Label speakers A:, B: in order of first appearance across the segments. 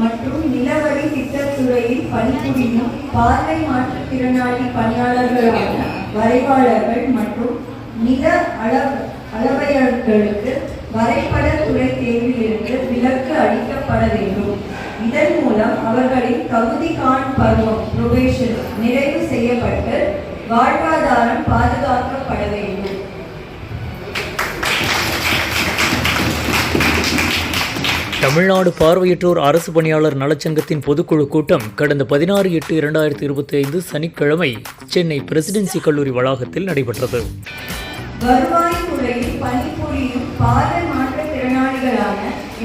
A: மற்றும் நிலவரி திட்டத்துறையில் பணிபுரியும் பார்வை மாற்றுத்திறனாளி பணியாளர்களான வரைவாளர்கள் மற்றும் நில அளவு அளவையர்களுக்கு வரைபட துறை தேர்விலிருந்து விலக்கு அளிக்கப்பட வேண்டும். இதன் மூலம் அவர்களின் தகுதி காண் பருவம் probation நிறைவு செய்யப்பட்டு வாழ்வாதாரம் பாதுகாக்கப்பட வேண்டும்.
B: தமிழ்நாடு பார்வையற்றோர் அரசு பணியாளர் நலச்சங்கத்தின் பொதுக்குழு கூட்டம் கடந்த பதினாறு எட்டு இரண்டாயிரத்தி இருபத்தி ஐந்து சனிக்கிழமை சென்னை பிரசிடென்சி கல்லூரி வளாகத்தில் நடைபெற்றது.
A: வருவாய்த்துறையில்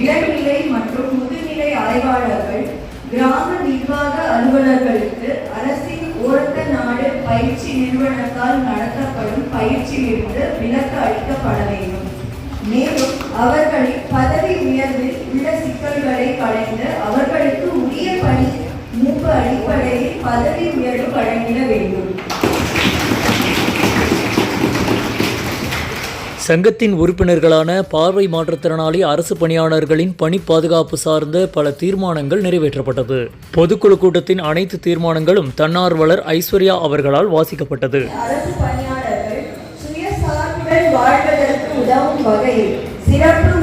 A: இளநிலை மற்றும் முதுநிலை ஆய்வாளர்கள் கிராம நிர்வாக அலுவலர்களுக்கு அரசின் ஓரத்த நாடு பயிற்சி நிறுவனத்தால் நடத்தப்படும் பயிற்சியிலிருந்து விலக்கு அளிக்கப்பட வேண்டும். மேலும் அவர்களின் பதவி உயர்வில் உள்ள சிக்கல்களை களைந்து அவர்களுக்கு உரிய பணி மூப்பு அடிப்படையில் பதவி உயர்வு வழங்கிட வேண்டும்.
B: சங்கத்தின் உறுப்பினர்களான பார்வை மாற்றுத்திறனாளி அரசு பணியாளர்களின் பணி பாதுகாப்பு சார்ந்த பல தீர்மானங்கள் நிறைவேற்றப்பட்டது. பொதுக்குழு கூட்டத்தின் அனைத்து தீர்மானங்களும் தன்னார்வலர் ஐஸ்வர்யா அவர்களால் வாசிக்கப்பட்டது.
A: அரசு வகையில் சிறப்பு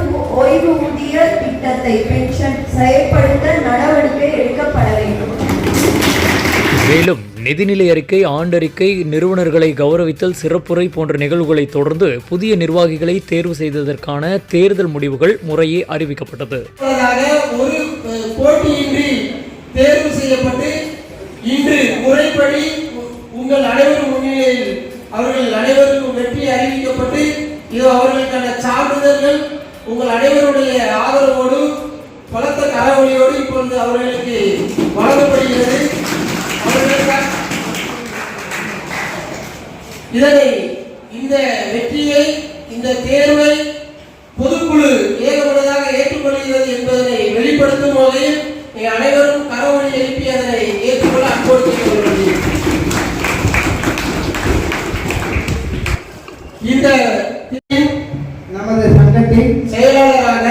A: ஓய்வூதிய திட்டத்தை பென்ஷன் செயல்படுத்த நடவடிக்கை எடுக்கப்பட வேண்டும்.
B: மேலும் நிதிநிலை அறிக்கை ஆண்டறிக்கை நிறுவனர்களை கௌரவித்தல் சிறப்புரை போன்ற நிகழ்வுகளை தொடர்ந்து புதிய நிர்வாகிகளை தேர்வு செய்ததற்கான தேர்தல் முடிவுகள் முறையே அறிவிக்கப்பட்டது.
C: ஒரு போட்டியின்றி தேர்வு செய்யப்பட்டு இன்று முறைப்படி உங்கள் அனைவரும் முன்னிலையில் அவர்கள் அனைவருக்கும் வெற்றி அறிவிக்கப்பட்டு இது அவர்களுக்கான சான்றிதழ்கள் உங்கள் அனைவருடைய ஆதரவோடு பலத்த கரவொலியோடு இப்பொழுது அவர்களுக்கு வழங்கப்படுகிறது. அவர்களுக்கு இதனை இந்த வெற்றியை இந்த தேர்வை பொதுக்குழு ஏகமனதாக ஏற்றுக்கொள்கிறது என்பதனை வெளிப்படுத்தும் வகையில் நீங்கள் அனைவரும் கரவொலி எழுப்பி அதனை ஏற்றுக்கொள்ள அன்போடு இந்த
D: சங்கத்தின்
C: செயலாளராக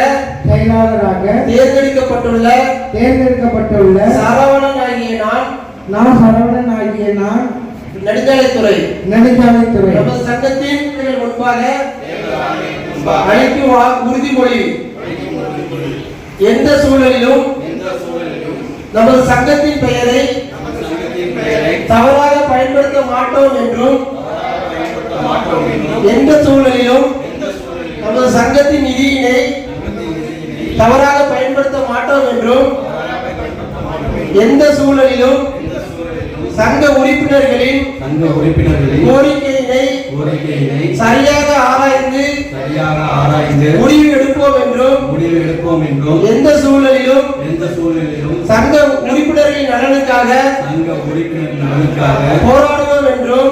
D: செயலாளராக
C: தேர்ந்தெடுக்கப்பட்டுள்ள
D: தேர்ந்தெடுக்கப்பட்டுள்ள
C: சரவணன் ஆகிய நான்
D: நான் சரவணன் ஆகிய நான்
C: நெடுஞ்சாலைத்துறை.
D: நெடுஞ்சாலைத்துறை.
C: நமது சங்கத்தின் முன்பாக அளிக்கும் வா- உறுதிமொழி. எந்த சூழலிலும் நமது சங்கத்தின் பெயரை தவறாக பயன்படுத்த மாட்டோம் என்றும் எந்த சூழலிலும் சங்கத்தின் நிதியினை தவறாக பயன்படுத்த மாட்டோம் என்றும் எந்த சூழலிலும் சங்க உறுப்பினர்களின்
E: சங்க உறுப்பினர்களின்
C: கோரிக்கையினை
E: கோரிக்கையினை
C: சரியாக ஆராய்ந்து
E: சரியாக ஆராய்ந்து
C: முடிவு எடுப்போம் என்றும்
E: முடிவு எடுப்போம் என்றும்
C: எந்த சூழலிலும்
E: எந்த சூழலிலும்
C: சங்க உறுப்பினர்களின் நலனுக்காக
E: சங்க உறுப்பினர் நலனுக்காக
C: போராடுவோம் என்றும்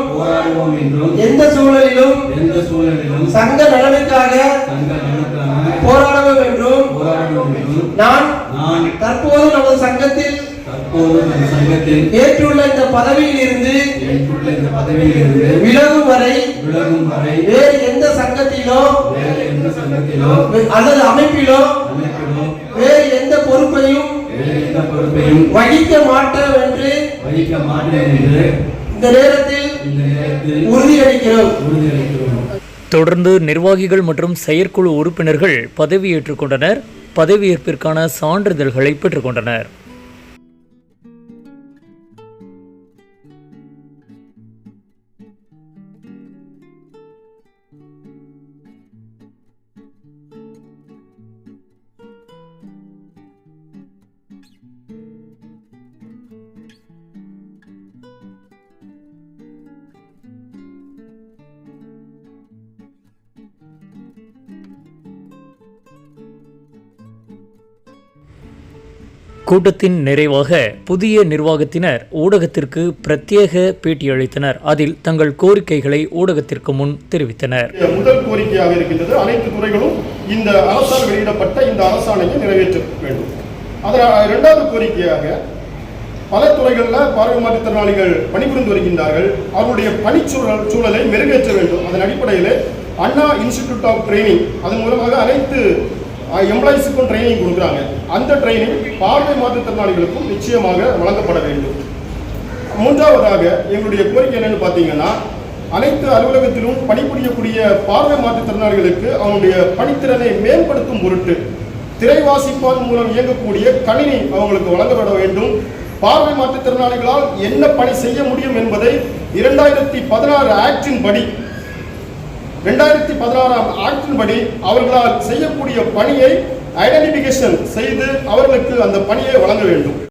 E: போராடுவோம் என்றும்
C: எந்த சூழலிலும்
E: எந்த சூழலிலும்
C: சங்க நலனுக்காக
E: சங்க நலனுக்காக
C: போராடுவோம் என்றும்
E: போராடுவோம் என்றும்
C: நான்
E: நான்
C: தற்போது நமது சங்கத்தில்
E: தற்போது நம் சங்கத்தில்
C: ஏற்றுள்ள இந்த பதவியில் இருந்து
E: ஏற்றுள்ள இந்த பதவியிலிருந்து
C: விலகும் வரை
E: விலகும் வரை
C: வேறு எந்த சங்கத்திலோ
E: வேறு எந்த சங்கத்திலோ
C: அல்லது அமைப்பிலோ
E: அமைப்பிலோ
C: வேறு எந்த பொறுப்பையும்
E: வேறு எந்த பொறுப்பையும்
C: வகிக்க மாட்டோம் என்று
E: வகிக்க மாட்டேன் என்று
C: இந்த நேரத்தில் உறுதியளிக்கிறோம்.
B: தொடர்ந்து நிர்வாகிகள் மற்றும் செயற்குழு உறுப்பினர்கள் பதவியேற்றுக் கொண்டனர். பதவியேற்பிற்கான சான்றிதழ்களை பெற்றுக்கொண்டனர் கூட்டத்தின் நிறைவாக புதிய நிர்வாகத்தினர் ஊடகத்திற்கு பிரத்யேக பேட்டியளித்தனர் அதில் தங்கள் கோரிக்கைகளை ஊடகத்திற்கு முன் தெரிவித்தனர்.
F: முதல் கோரிக்கையாக இருக்கின்றது. அனைத்து துறைகளும் இந்த அரசால் வெளியிடப்பட்ட இந்த அரசாணையை நிறைவேற்ற வேண்டும். அதனால் இரண்டாவது கோரிக்கையாக பல துறைகளில் பார்வை மாற்றுத்திறனாளிகள் பணிபுரிந்து வருகின்றார்கள். அவருடைய பணிச்சூழல் சூழலை மெருகேற்ற வேண்டும். அதன் அடிப்படையில் அண்ணா இன்ஸ்டிடியூட் ஆஃப் ட்ரைனிங் அதன் மூலமாக அனைத்து எம்ப்ளாயிஸுக்கும் ட்ரைனிங் கொடுக்குறாங்க. அந்த ட்ரைனிங் பார்வை மாற்றுத்திறனாளிகளுக்கும் நிச்சயமாக வழங்கப்பட வேண்டும். மூன்றாவதாக எங்களுடைய கோரிக்கை என்னன்னு பார்த்தீங்கன்னா அனைத்து அலுவலகத்திலும் பணிபுரியக்கூடிய பார்வை மாற்றுத்திறனாளிகளுக்கு அவனுடைய பணித்திறனை மேம்படுத்தும் பொருட்டு திரைவாசிப்பான் மூலம் இயங்கக்கூடிய கணினி அவங்களுக்கு வழங்கப்பட வேண்டும். பார்வை மாற்றுத்திறனாளிகளால் என்ன பணி செய்ய முடியும் என்பதை இரண்டாயிரத்தி பதினாறு ஆக்டின் படி ரெண்டாயிரத்தி பதினாறாம் ஆக்டின்படி அவர்களால் செய்யக்கூடிய பணியை ஐடென்டிபிகேஷன் செய்து அவர்களுக்கு அந்த பணியை வழங்க வேண்டும்.